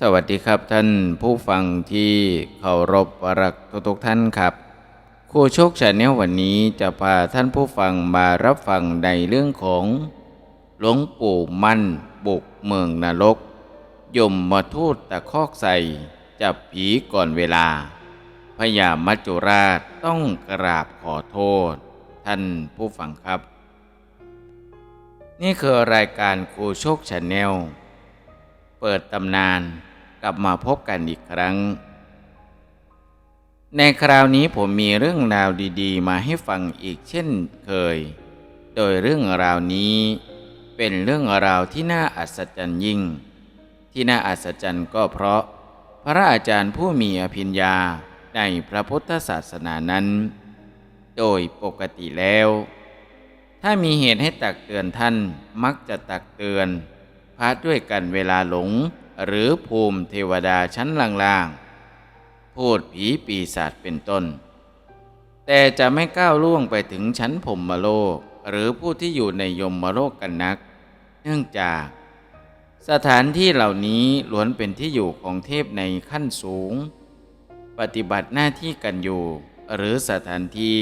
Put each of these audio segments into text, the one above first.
สวัสดีครับท่านผู้ฟังที่เคารพรักทุกๆท่านครับครูโชคชาแนลวันนี้จะพาท่านผู้ฟังมารับฟังในเรื่องของหลวงปู่มั่นบุกเมืองนรก ยมมาทูตตะคอกใส่จับผีก่อนเวลาพญามัจจุราชต้องกราบขอโทษ ท่านผู้ฟังครับ นี่คือรายการครูโชคชาแนล เปิดตำนานกลับมาพบกันอีกครั้ง ในคราวนี้ผมมีเรื่องราวดีๆ มาให้ฟังอีกเช่นเคย โดยเรื่องราวนี้เป็นเรื่องราวที่น่าอัศจรรย์ยิ่ง ที่น่าอัศจรรย์ก็เพราะ พระอาจารย์ผู้มีอภิญญาในพระพุทธศาสนานั้น โดยปกติแล้ว ถ้ามีเหตุให้ตักเตือนท่านมักจะตักเตือน พระด้วยกันเวลาหลง หรือภูมิเทวดาชั้นล่างๆ พูดผีปีศาจเป็นต้น แต่จะไม่ก้าวล่วงไปถึงชั้นพรหมโลก หรือผู้ที่อยู่ในยมโลกกันนัก เนื่องจาก สถานที่เหล่านี้ล้วนเป็นที่อยู่ของเทพในขั้นสูง ปฏิบัติหน้าที่กันอยู่ หรือสถานที่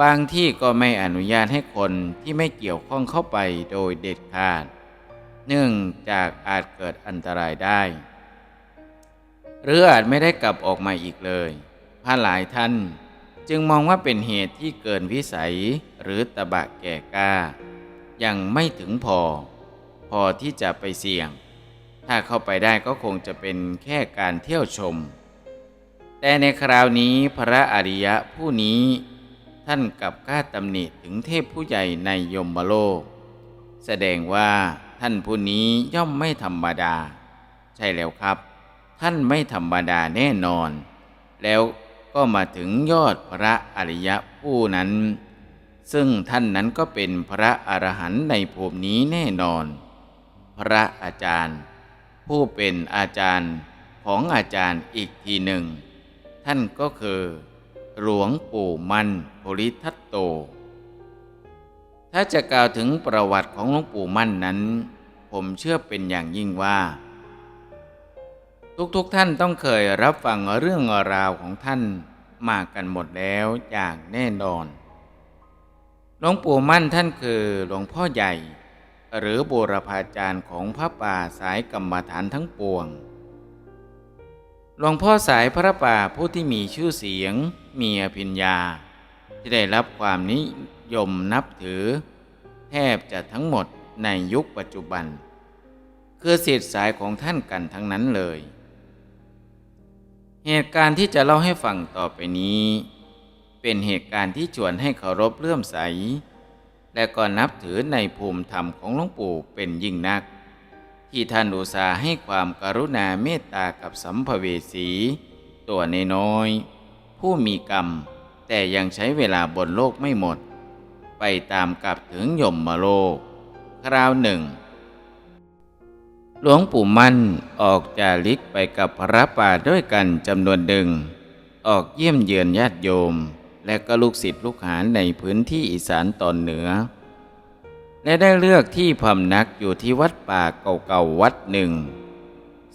บางที่ก็ไม่อนุญาตให้คนที่ไม่เกี่ยวข้องเข้าไปโดยเด็ดขาด เนื่องจากอาจเกิดอันตรายได้ หรืออาจไม่ได้กลับออกมาอีกเลยพระหลายท่านจึงมองว่าเป็นเหตุที่เกินวิสัยหรือตะบะแก่กล้ายังไม่ถึงพอ พอที่จะไปเสี่ยง ถ้าเข้าไปได้ก็คงจะเป็นแค่การเที่ยวชม แต่ในคราวนี้พระอริยะผู้นี้ ท่านกลับกล้าตำหนิถึงเทพผู้ใหญ่ในยมโลก แสดงว่าท่านผู้นี้ย่อมไม่ธรรมดา ใช่แล้วครับ ท่านไม่ธรรมดาแน่นอน แล้วก็มาถึงยอดพระอริยะผู้นั้น ซึ่งท่านนั้นก็เป็นพระอรหันต์ในภูมินี้แน่นอน พระอาจารย์ ผู้เป็นอาจารย์ของอาจารย์อีกทีหนึ่ง ท่านก็คือ หลวงปู่มันโพริทัตโต ถ้าจะกล่าวถึงประวัติของหลวงปู่มั่นนั้น ผมเชื่อเป็นอย่างยิ่งว่า ทุกๆทท่านต้องเคยรับฟังเรื่องราวของท่านมากันหมดแล้วอย่างแน่นอน หลวงปู่มั่นท่านคือหลวงพ่อใหญ่ หรือบูรพาจารย์ของพระป่าสายกรรมฐานทั้งปวง หลวงพ่อสายพระป่าผู้ที่มีชื่อเสียง มีอภิญญา ที่ได้รับความนิ ยมนับถือ แทบจะทั้งหมดในยุคปัจจุบัน คือสิทธิสายของท่านกันทั้งนั้นเลย เหตุการณ์ที่จะเล่าให้ฟังต่อไปนี้ เป็นเหตุการณ์ที่ชวนให้เคารพเลื่อมใส และก็นับถือในภูมิธรรมของหลวงปู่เป็นยิ่งนัก ที่ท่านอุตส่าห์ให้ความกรุณาเมตตากับสัมภเวสี ตัวนน้อย ผู้มีกรรมแต่ยังใช้เวลาบนโลกไม่หมด ไปตามกลับถึงยมมโลก คราวหนึ่ง หลวงปู่มั่นออกจาริกไปกับพระป่าด้วยกันจำนวนหนึ่งออกเยี่ยมเยือนญาติโยม และก็ลูกศิษย์ลูกหาในพื้นที่อีสานตอนเหนือ และได้เลือกที่พำนักอยู่ที่วัดป่าเก่าๆวัดหนึ่ง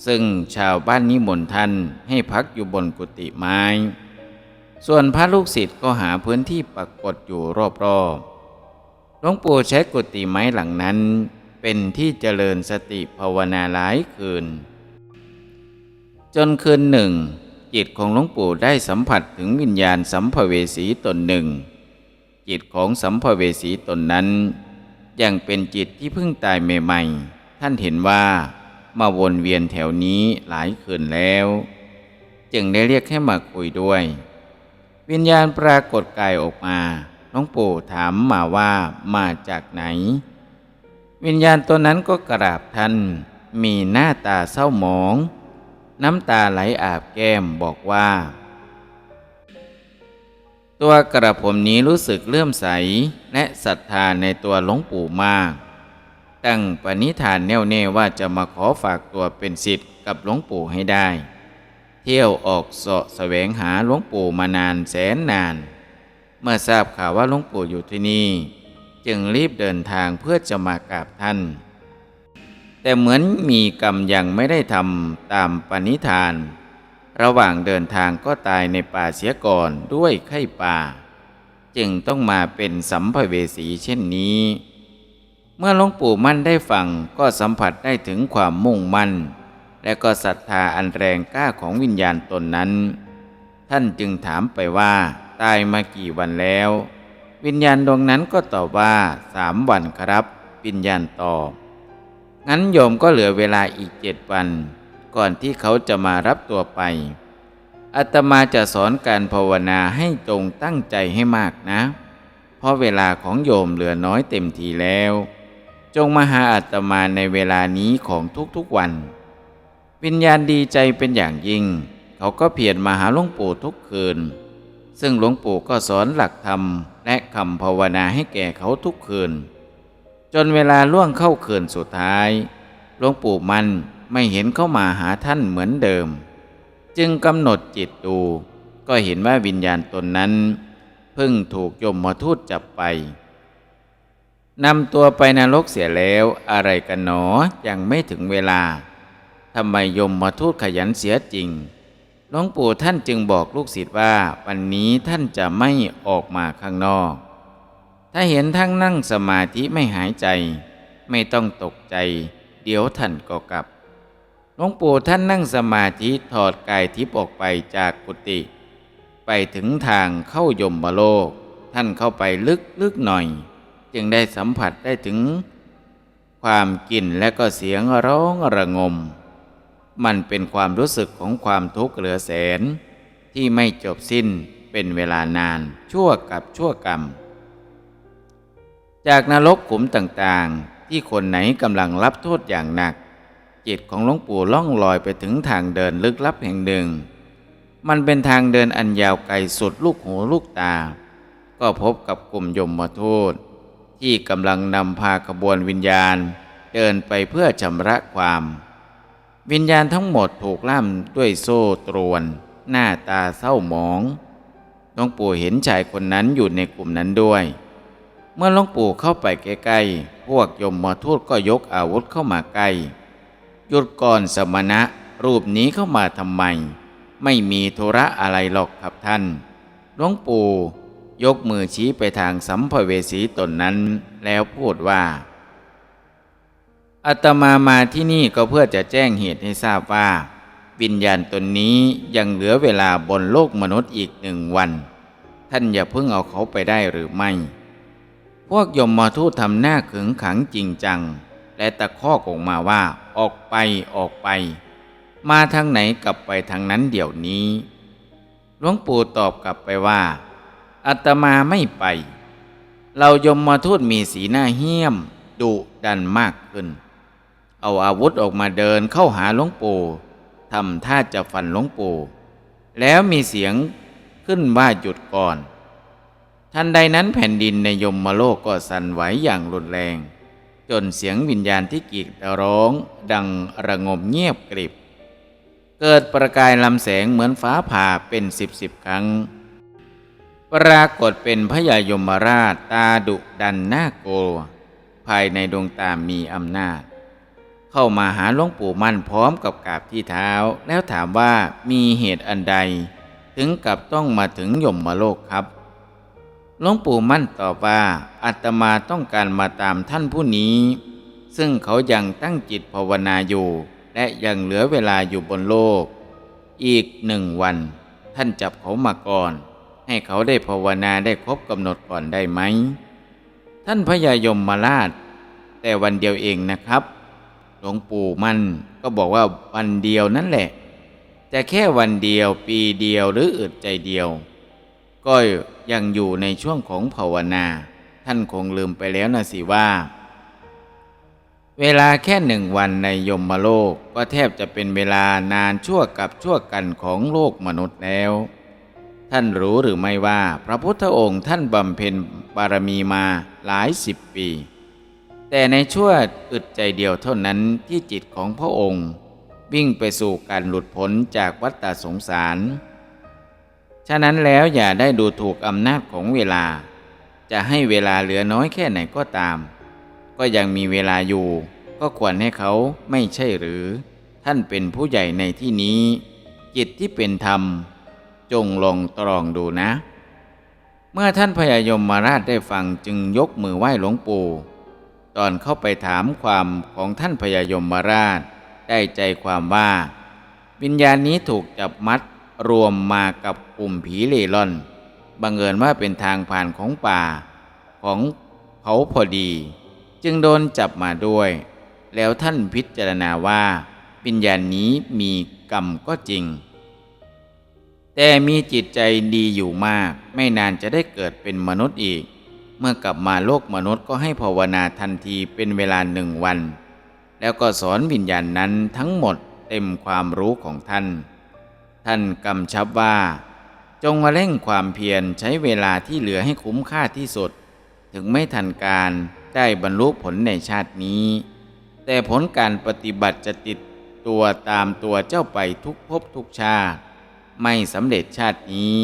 ซึ่งชาวบ้านนิมนต์ท่านให้พักอยู่บนกุฏิไม้ส่วนพระลูกศิษย์ก็หาพื้นที่ปรากฏอยู่รอบๆ หลวงปู่ใช้กุฏิไม้หลังนั้น เป็นที่เจริญสติภาวนาหลายคืน จนคืนหนึ่ง จิตของหลวงปู่ได้สัมผัสถึงวิญญาณสัมภเวสีตนหนึ่ง จิตของสัมภเวสีตนนั้น ยังเป็นจิตที่เพิ่งตายใหม่ๆ ท่านเห็นว่ามาวนเวียนแถวนี้หลายคืนแล้ว จึงได้เรียกให้มาคุยด้วย วิญญาณปรากฏกายออกมา หลวงปู่ถามมาว่ามาจากไหน วิญญาณตัวนั้นก็กราบท่านมีหน้าตาเศร้าหมอง น้ำตาไหลอาบแก้มบอกว่า ตัวกระผมนี้รู้สึกเลื่อมใสและศรัทธาในตัวหลวงปู่มาก ตั้งปณิธานแน่วแน่ว่าจะมาขอฝากตัวเป็นศิษย์กับหลวงปู่ให้ได้ เที่ยวออกเสาะแสวงหาหลวงปู่มานานแสนนาน เมื่อทราบข่าวว่าหลวงปู่อยู่ที่นี่ จึงรีบเดินทางเพื่อจะมากราบท่าน แต่เหมือนมีกรรมยังไม่ได้ทำตามปณิธาน ระหว่างเดินทางก็ตายในป่าเสียก่อนด้วยไข้ป่า จึงต้องมาเป็นสัมภเวสีเช่นนี้ เมื่อหลวงปู่มั่นได้ฟังก็สัมผัสได้ถึงความมุ่งมั่น และก็ศรัทธาอันแรงกล้าของวิญญาณตนนั้น ท่านจึงถามไปว่า ตายมากี่วันแล้ว วิญญาณดวงนั้นก็ตอบว่าสามวันครับ วิญญาณตอบงั้นโยมก็เหลือเวลาอีกเจ็ดวัน ก่อนที่เขาจะมารับตัวไปอาตมาจะสอนการภาวนาให้ตรงตั้งใจให้มากนะ เพราะเวลาของโยมเหลือน้อยเต็มทีแล้ว จงมาหาอาตมาในเวลานี้ของทุกๆวัน วิญญาณดีใจเป็นอย่างยิ่ง เขาก็เพียรมาหาหลวงปู่ทุกคืน ซึ่งหลวงปู่ก็สอนหลักธรรม และคำภาวนาให้แก่เขาทุกคืน จนเวลาล่วงเข้าคืนสุดท้าย หลวงปู่มันไม่เห็นเข้ามาหาท่านเหมือนเดิม จึงกำหนดจิตดู ก็เห็นว่าวิญญาณตนนั้น เพิ่งถูกยมมาทูตจับไปนำตัวไปนรกเสียแล้วอะไรกันหนอยังไม่ถึงเวลาทำไมยมมาทูตขยันเสียจริง หลวงปู่ท่านจึงบอกลูกศิษย์ว่า วันนี้ท่านจะไม่ออกมาข้างนอก ถ้าเห็นทั้งนั่งสมาธิไม่หายใจ ไม่ต้องตกใจ เดี๋ยวท่านก็กลับหลวงปู่ท่านนั่งสมาธิถอดกายทิพย์ออกไปจากกุฏิไปถึงทางเข้ายมบโลก ท่านเข้าไปลึกลึกหน่อย จึงได้สัมผัสได้ถึง ความกลิ่นและก็เสียงร้องระงม มันเป็นความรู้สึกของความทุกข์เหลือแสน ที่ไม่จบสิ้นเป็นเวลานาน ชั่วกับชั่วกรรม จากนรกขุมต่างๆ ที่คนไหนกำลังรับโทษอย่างหนัก จิตของหลวงปู่ล่องลอยไปถึงทางเดินลึกลับแห่งหนึ่ง มันเป็นทางเดินอันยาวไกลสุดลูกหูลูกตา ก็พบกับกลุ่มยมมาทูตที่กำลังนำพาขบวนวิญญาณ เดินไปเพื่อชำระความ วิญญาณทั้งหมดถูกล่ามด้วยโซ่ตรวน หน้าตาเศร้าหมองหลวงปู่เห็นชายคนนั้นอยู่ในกลุ่มนั้นด้วย เมื่อหลวงปู่เข้าไปใกล้ๆพวกยมมาทูตก็ยกอาวุธเข้ามาใกล้หยุดก่อนสมณะรูปนี้เข้ามาทำไม ไม่มีธุระอะไรหรอกครับท่านหลวงปู่ยกมือชี้ไปทางสัมภเวสีตนนั้นแล้วพูดว่า อาตมามาที่นี่ก็เพื่อจะแจ้งเหตุให้ทราบว่า วิญญาณตนนี้ยังเหลือเวลาบนโลกมนุษย์อีกหนึ่งวัน ท่านอย่าเพิ่งเอาเขาไปได้หรือไม่ พวกยมมาทูตทำหน้าขึงขังจริงจัง และตะคอกออกมาว่าออกไปออกไป มาทางไหนกลับไปทางนั้นเดี๋ยวนี้หลวงปู่ตอบกลับไปว่าอาตมาไม่ไป เรายมมาทูตมีสีหน้าเหี้ยมดุดันมากขึ้น เอาอาวุธออกมาเดินเข้าหาหลวงปู่ทำท่าจะฟันหลวงปู่ แล้วมีเสียงขึ้นว่าหยุดก่อน ทันใดนั้นแผ่นดินในยมมโลกก็สั่นไหวอย่างรุนแรง จนเสียงวิญญาณที่กรีดร้องดังระงมเงียบกริบ เกิดประกายลำแสงเหมือนฟ้าผ่าเป็นสิบสิบครั้ง ปรากฏเป็นพญายมราชตาดุดันน่ากลัวภายในดวงตามีอำนาจ เข้ามาหาหลวงปู่มั่นพร้อมกับกราบที่เท้า แล้วถามว่ามีเหตุอันใด ถึงกับต้องมาถึงยมโลกครับหลวงปู่มั่นตอบว่าอาตมาต้องการมาตามท่านผู้นี้ ซึ่งเขายังตั้งจิตภาวนาอยู่ และยังเหลือเวลาอยู่บนโลก อีกหนึ่งวัน ท่านจับเขามาก่อน ให้เขาได้ภาวนาได้ครบกำหนดก่อนได้ไหม ท่านพญายมมาราช แต่วันเดียวเองนะครับ หลวงปู่มันก็บอกว่าวันเดียวนั่นแหละ แต่แค่วันเดียวปีเดียวหรืออึดใจเดียว ก็ยังอยู่ในช่วงของภาวนา ท่านคงลืมไปแล้วนะสิว่า เวลาแค่หนึ่งวันในยมโลกก็แทบจะเป็นเวลานานชั่วกับชั่วกันของโลกมนุษย์แล้ว ท่านรู้หรือไม่ว่าพระพุทธองค์ท่านบำเพ็ญบารมีมาหลายสิบปี แต่ในชั่วอึดใจเดียวเท่านั้นที่จิตของพระองค์ วิ่งไปสู่การหลุดพ้นจากวัฏฏสงสาร ฉะนั้นแล้วอย่าได้ดูถูกอำนาจของเวลา จะให้เวลาเหลือน้อยแค่ไหนก็ตาม ก็ยังมีเวลาอยู่ ก็ควรให้เขาไม่ใช่หรือ ท่านเป็นผู้ใหญ่ในที่นี้ จิตที่เป็นธรรม จงลองตรองดูนะ เมื่อท่านพญายมมาราชได้ฟังจึงยกมือไหว้หลวงปู่ ตอนเข้าไปถามความของท่านพญายมาราช ได้ใจความว่า วิญญาณนี้ถูกจับมัดรวมมากับกลุ่มผีเล่ร่อน บังเอิญว่าเป็นทางผ่านของป่าของเขาพอดี จึงโดนจับมาด้วย แล้วท่านพิจารณาว่าวิญญาณนี้มีกรรมก็จริง แต่มีจิตใจดีอยู่มากไม่นานจะได้เกิดเป็นมนุษย์อีก เมื่อกลับมาโลกมนุษย์ก็ให้ภาวนาทันทีเป็นเวลาหนึ่งวัน แล้วก็สอนวิญญาณนั้นทั้งหมดเต็มความรู้ของท่าน ท่านกำชับว่า จงมาเร่งความเพียรใช้เวลาที่เหลือให้คุ้มค่าที่สุด ถึงไม่ทันการได้บรรลุผลในชาตินี้ แต่ผลการปฏิบัติจะติดตัวตามตัวเจ้าไปทุกภพทุกชาติ ไม่สำเร็จชาตินี้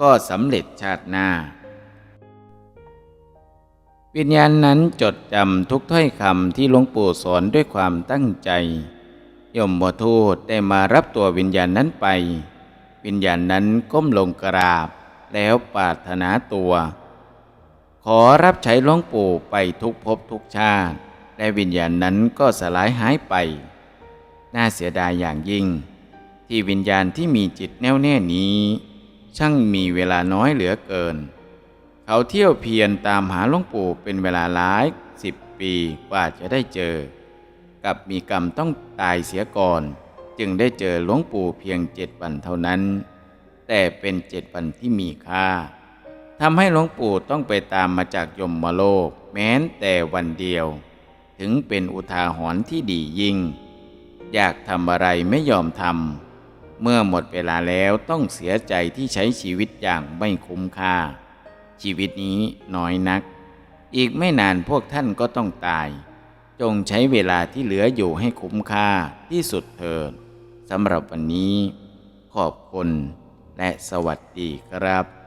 ก็สำเร็จชาติหน้า วิญญาณนั้นจดจำทุกถ้อยคำที่หลวงปู่สอนด้วยความตั้งใจ ยมบทูตได้มารับตัววิญญาณนั้นไป วิญญาณนั้นก้มลงกราบ แล้วปรารถนาตัว ขอรับใช้หลวงปู่ไปทุกภพทุกชาติ และวิญญาณนั้นก็สลายหายไป น่าเสียดายอย่างยิ่ง ที่วิญญาณที่มีจิตแน่วแน่นี้ ช่างมีเวลาน้อยเหลือเกิน เขาเที่ยวเพียรตามหาหลวงปู่เป็นเวลาหลายสิบปีกว่าจะได้เจอ กับมีกรรมต้องตายเสียก่อน จึงได้เจอหลวงปู่เพียงเจ็ดวันเท่านั้น แต่เป็นเจ็ดวันที่มีค่าทำให้หลวงปู่ต้องไปตามมาจากยมโลก แม้นแต่วันเดียว ถึงเป็นอุทาหรณ์ที่ดียิ่ง อยากทำอะไรไม่ยอมทำเมื่อหมดเวลาแล้วต้องเสียใจที่ใช้ชีวิตอย่างไม่คุ้มค่า ชีวิตนี้น้อยนัก อีกไม่นานพวกท่านก็ต้องตาย จงใช้เวลาที่เหลืออยู่ให้คุ้มค่าที่สุดเถิดสำหรับวันนี้ ขอบคุณและสวัสดีครับ